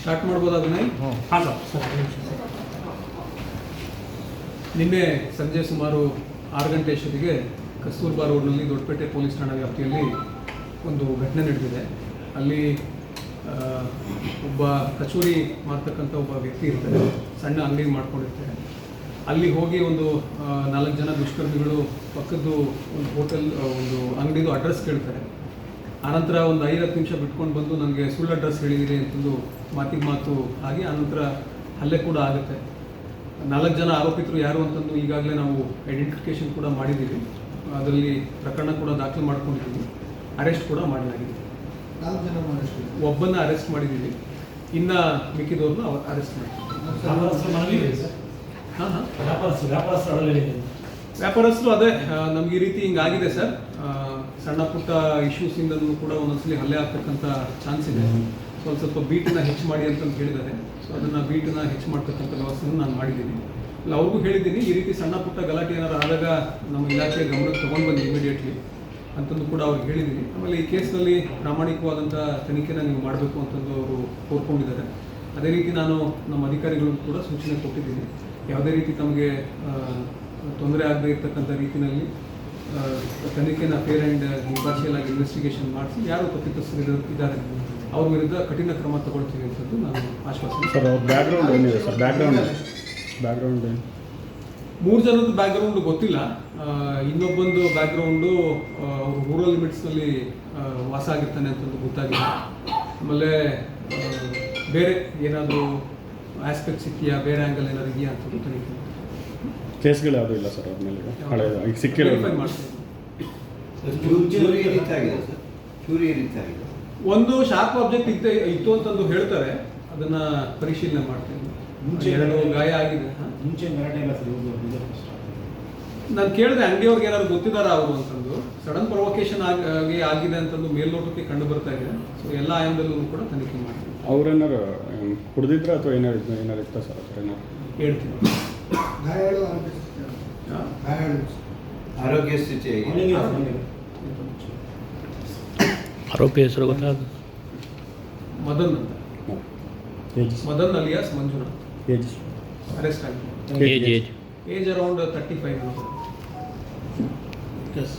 Start ಮಾಡ್ಬೋದು ಅದನ್ನ? ಹಾಂ ಸರ್. ನಿನ್ನೆ ಸಂಜೆ ಸುಮಾರು ಆರು ಗಂಟೆ ಅಷ್ಟೊತ್ತಿಗೆ ಕಸ್ತೂರ್ಬಾ ರೋಡ್ನಲ್ಲಿ ದೊಡ್ಡಪೇಟೆ ಪೊಲೀಸ್ ಠಾಣಾ ವ್ಯಾಪ್ತಿಯಲ್ಲಿ ಒಂದು ಘಟನೆ ನಡೆದಿದೆ. ಅಲ್ಲಿ ಒಬ್ಬ ಕಚೋರಿ ಮಾಡ್ತಕ್ಕಂಥ ಒಬ್ಬ ವ್ಯಕ್ತಿ ಇರ್ತಾರೆ ಸಣ್ಣ ಅಂಗಡಿ ಮಾಡ್ಕೊಂಡಿರ್ತಾರೆ ಅಲ್ಲಿ ಹೋಗಿ ಒಂದು ನಾಲ್ಕು ಜನ ದುಷ್ಕರ್ಮಿಗಳು ಪಕ್ಕದ್ದು ಒಂದು ಹೋಟೆಲ್ ಒಂದು ಅಂಗಡಿದು ಅಡ್ರೆಸ್ ಕೇಳ್ತಾರೆ. ಆನಂತರ ಒಂದು ಐವತ್ತು ನಿಮಿಷ ಬಿಟ್ಕೊಂಡು ಬಂದು ನನಗೆ ಸುಳ್ಳು ಅಡ್ರೆಸ್ ಹೇಳಿದಿರಿ ಅಂತಂದು ಮಾತಿಗೆ ಮಾತು ಆಗಿ ಆನಂತರ ಹಲ್ಲೆ ಕೂಡ ಆಗುತ್ತೆ. ನಾಲ್ಕು ಜನ ಆರೋಪಿತರು ಯಾರು ಅಂತಂದು ಈಗಾಗಲೇ ನಾವು ಐಡೆಂಟಿಫಿಕೇಶನ್ ಕೂಡ ಮಾಡಿದ್ದೀವಿ. ಅದರಲ್ಲಿ ಪ್ರಕರಣ ಕೂಡ ದಾಖಲು ಮಾಡ್ಕೊಂಡಿದ್ದೀವಿ. ಅರೆಸ್ಟ್ ಕೂಡ ಮಾಡಲಾಗಿದೆ. ನಾಲ್ಕು ಜನ ಮಾಡಿಸ್ತೀವಿ ಒಬ್ಬನ್ನ ಅರೆಸ್ಟ್ ಮಾಡಿದ್ದೀವಿ. ಇನ್ನು ಮಿಕ್ಕಿದವ್ರನ್ನ ಅರೆಸ್ಟ್ ಮಾಡಿದ್ದೀವಿ ಸರ್? ಹಾಂ ಹಾಂ. ವ್ಯಾಪಾರಸ್ಥರು ಅದೇ ನಮ್ಗೆ ಈ ರೀತಿ ಹಿಂಗಾಗಿದೆ ಸರ್. ಸಣ್ಣ ಪುಟ್ಟ ಇಶ್ಯೂಸ್ ಇಂದನೂ ಕೂಡ ಒಂದೊಂದ್ಸಲಿ ಹಲ್ಲೆ ಆಗ್ತಕ್ಕಂಥ ಚಾನ್ಸ್ ಇದೆ. ಸೊ ಒಂದು ಸ್ವಲ್ಪ ಬೀಟನ್ನ ಹೆಚ್ಚು ಮಾಡಿ ಅಂತಂದು ಹೇಳಿದ್ದಾರೆ. ಸೊ ಅದನ್ನ ಬೀಟನ್ನ ಹೆಚ್ಚು ಮಾಡ್ತಕ್ಕಂಥ ವ್ಯವಸ್ಥೆಯನ್ನು ನಾನು ಮಾಡಿದ್ದೀನಿ. ಇಲ್ಲ ಅವ್ರಿಗೂ ಹೇಳಿದ್ದೀನಿ ಈ ರೀತಿ ಸಣ್ಣ ಪುಟ್ಟ ಗಲಾಟೆ ಏನಾರು ಆದಾಗ ನಮ್ಮ ಇಲಾಖೆ ಗಮನಕ್ಕೆ ತೊಗೊಂಡು ಬಂದು ಇಮಿಡಿಯೇಟ್ಲಿ ಅಂತಂದು ಕೂಡ ಅವ್ರಿಗೆ ಹೇಳಿದ್ದೀನಿ. ಆಮೇಲೆ ಈ ಕೇಸ್ನಲ್ಲಿ ಪ್ರಾಮಾಣಿಕವಾದಂಥ ತನಿಖೆನ ನೀವು ಮಾಡಬೇಕು ಅಂತಂದು ಅವರು ಕೋರ್ಕೊಂಡಿದ್ದಾರೆ. ಅದೇ ರೀತಿ ನಾನು ನಮ್ಮ ಅಧಿಕಾರಿಗಳಿಗೂ ಕೂಡ ಸೂಚನೆ ಕೊಟ್ಟಿದ್ದೀನಿ. ಯಾವುದೇ ರೀತಿ ತಮಗೆ ತೊಂದರೆ ಆಗದೇ ಇರತಕ್ಕಂಥ ರೀತಿಯಲ್ಲಿ ತನಿಖೆನ ಫೇರ್ ಆ್ಯಂಡ್ ಇಂಪಾರ್ಷಿಯಲ್ ಆಗಿ ಇನ್ವೆಸ್ಟಿಗೇಷನ್ ಮಾಡಿಸಿ ಯಾರು ತಪ್ಪಿತಸ್ಥರು ಇದ್ದಾರೆ ಅವ್ರ ವಿರುದ್ಧ ಕಠಿಣ ಕ್ರಮ ತಗೊಳ್ತೀವಿ ಅಂತಂದು ನಾನು ಆಶ್ವಾಸನೆ ಸರ್ ಅವ್ರ ಬ್ಯಾಕ್ಗ್ರೌಂಡ್ ಏನಿದೆ ಸರ್? ಬ್ಯಾಕ್ಗ್ರೌಂಡ್ ಬ್ಯಾಕ್ಗ್ರೌಂಡ್ ಮೂರು ಜನದ ಬ್ಯಾಕ್ಗ್ರೌಂಡ್ ಗೊತ್ತಿಲ್ಲ. ಇನ್ನೊಬ್ಬೊಂದು ಬ್ಯಾಕ್ಗ್ರೌಂಡು ಅವರು ರೂರಲ್ ಲಿಮಿಟ್ಸ್ನಲ್ಲಿ ವಾಸ ಆಗಿರ್ತಾನೆ ಅಂತಂದು ಗೊತ್ತಾಗಿದೆ. ಆಮೇಲೆ ಬೇರೆ ಏನಾದರೂ ಆಸ್ಪೆಕ್ಟ್ಸ್ ಇದೆಯಾ ಬೇರೆ ಆ್ಯಂಗಲ್ ಏನಾದ್ರು ಇದೆಯಾ ಅಂತ ತನಿಖೆ. ಕೇಸ್ಗಳು ಯಾವುದೂ ಇಲ್ಲ ಸರ್ ಅವ್ರ ಮೇಲೆ ಹಳೆ ಈಗ ಸಿಕ್ಕಿರೋ ಒಂದು ಶಾರ್ಪ್ ಆಬ್ಜೆಕ್ಟ್ ಇತ್ತು ಇತ್ತು ಅಂತಂದು ಹೇಳ್ತಾರೆ. ಅದನ್ನ ಪರಿಶೀಲನೆ ಮಾಡ್ತೇನೆ. ಮುಂಚೆ ಎರಡು ಗಾಯ ಆಗಿದೆ. ಹಾ? ಮುಂಚೆ ನಾನು ಕೇಳಿದೆ ಅಂಗಡಿಯವ್ರಿಗೆ ಏನಾದ್ರು ಗೊತ್ತಿದಾರ ಅವರು ಅಂತಂದು. ಸಡನ್ ಪ್ರೊವೊಕೇಶನ್ ಆಗಿ ಆಗಿದೆ ಅಂತಂದು ಮೇಲ್ನೋಟಕ್ಕೆ ಕಂಡು ಬರ್ತಾ ಇದೆ. ಸೊ ಎಲ್ಲ ಆಯಾಮದಲ್ಲೂ ಕೂಡ ತನಿಖೆ ಮಾಡ್ತೀನಿ. ಅವ್ರೇನಾರು ಕುಡಿದಿದ್ರ ಅಥವಾ ಏನಾರು ಏನಾರು ಇತ್ತ ಸರ್ ಏನಾರು ಹೇಳ್ತೀನಿ. ఆరోగ్యశ్రీ చేయి. ఆరోగ్యశ్రీ కదా Madan Madan alias Manjunath. Age. Arrest age age. Age around thirty five yes